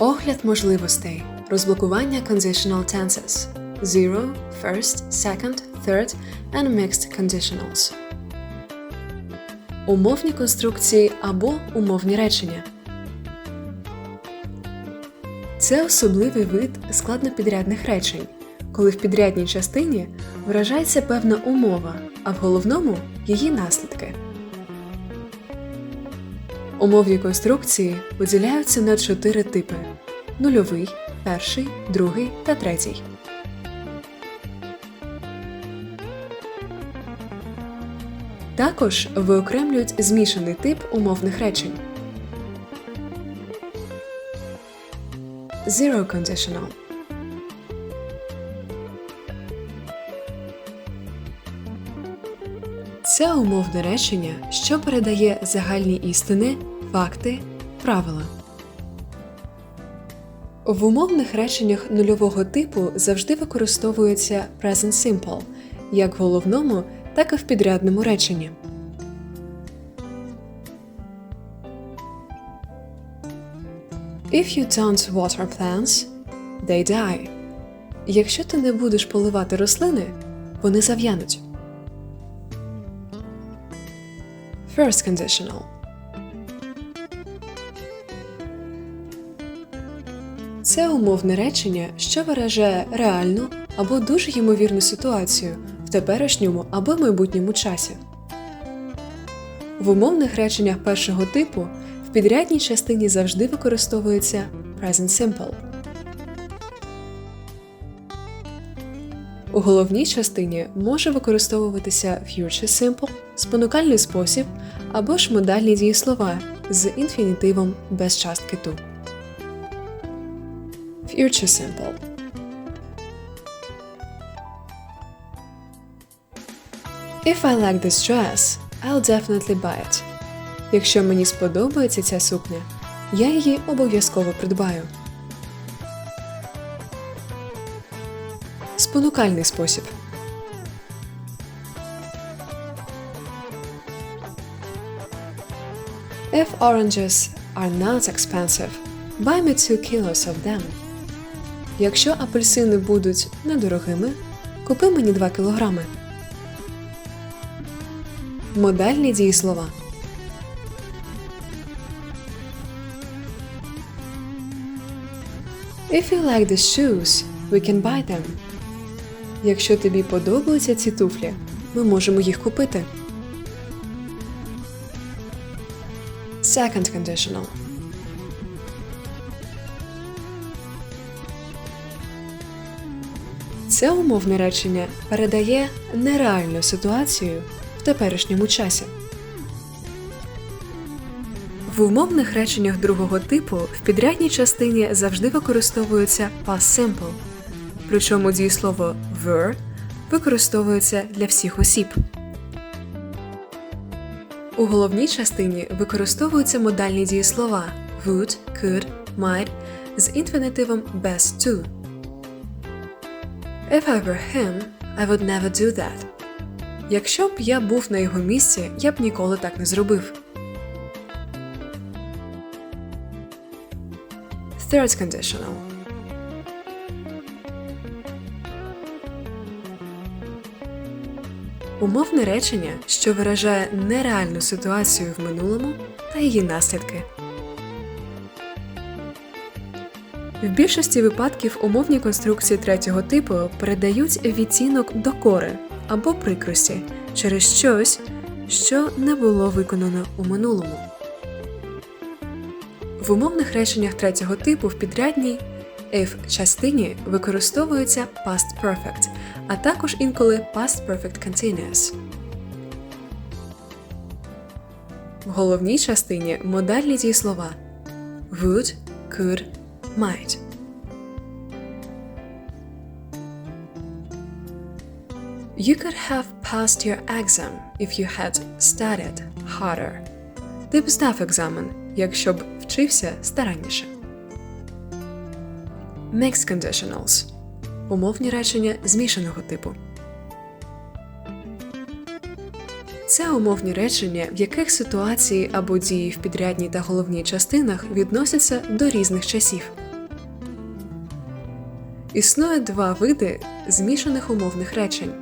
Огляд можливостей. Розблокування conditional tenses. Zero, first, second, third and mixed conditionals. Умовні конструкції або умовні речення. Це особливий вид складнопідрядних речень, коли в підрядній частині виражається певна умова, а в головному її наслідки. Умовні конструкції поділяються на чотири типи: нульовий, перший, другий та третій. Також виокремлюють змішаний тип умовних речень. Zero conditional. Це умовне речення, що передає загальні істини, факти, правила. В умовних реченнях нульового типу завжди використовується present simple як в головному, так і в підрядному реченні. If you don't water plants, they die. Якщо ти не будеш поливати рослини, вони зав'януть. First conditional. Це умовне речення, що виражає реальну або дуже ймовірну ситуацію в теперішньому або майбутньому часі. В умовних реченнях першого типу в підрядній частині завжди використовується present simple. У головній частині може використовуватися future simple, спонукальний спосіб або ж модальні дієслова з інфінітивом без частки to. Future simple. If I like this dress, I'll definitely buy it. Якщо мені сподобається ця сукня, я її обов'язково придбаю. Спонукальний спосіб. If oranges are not expensive, buy me two kilos of them. Якщо апельсини будуть недорогими, купи мені 2 кілограми. Модальні дієслова. If you like the shoes, we can buy them. Якщо тобі подобаються ці туфлі, ми можемо їх купити. Second conditional. Це умовне речення передає нереальну ситуацію в теперішньому часі. В умовних реченнях другого типу в підрядній частині завжди використовується past simple, причому дієслово were використовується для всіх осіб. У головній частині використовуються модальні дієслова would, could, might з інфінітивом без to. If I were him, I would never do that. Якщо б я був на його місці, я б ніколи так не зробив. Third conditional. Умовне речення, що виражає нереальну ситуацію в минулому та її наслідки. В більшості випадків умовні конструкції третього типу передають відтінок докори або прикрості через щось, що не було виконано у минулому. В умовних реченнях третього типу в підрядній if частині використовується past perfect, а також інколи past perfect continuous. В головній частині модальні дієслова would, could, might. You could have passed your exam if you had studied harder. Ти б здав екзамен, якщо б вчився старанніше. Mixed conditionals – умовні речення змішаного типу. Це умовні речення, в яких ситуації або дії в підрядній та головній частинах відносяться до різних часів. Існує два види змішаних умовних речень.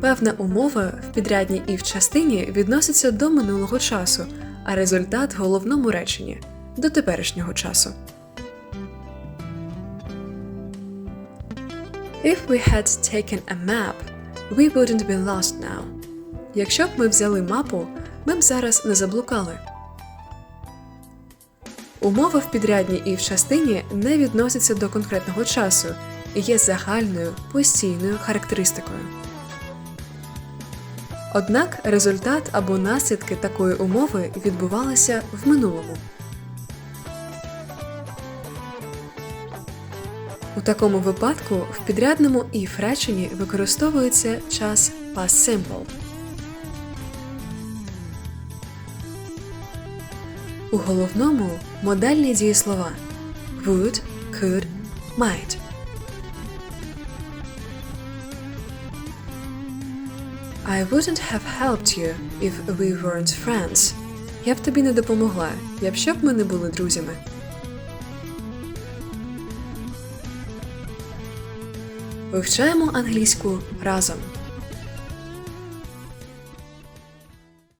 Певна умова в підрядній і в частині відноситься до минулого часу, а результат головному реченні до теперішнього часу. If we had taken a map, we wouldn't be lost now. Якщо б ми взяли мапу, ми б зараз не заблукали. Умова в підрядній і в частині не відносяться до конкретного часу і є загальною постійною характеристикою. Однак результат або наслідки такої умови відбувалися в минулому. Такому випадку в підрядному в реченні використовується час past simple. У головному модальні дієслова would, could, might. I wouldn't have helped you if we weren't friends. Я б тобі не допомогла, якщо б ми не були друзями. Вивчаємо англійську разом.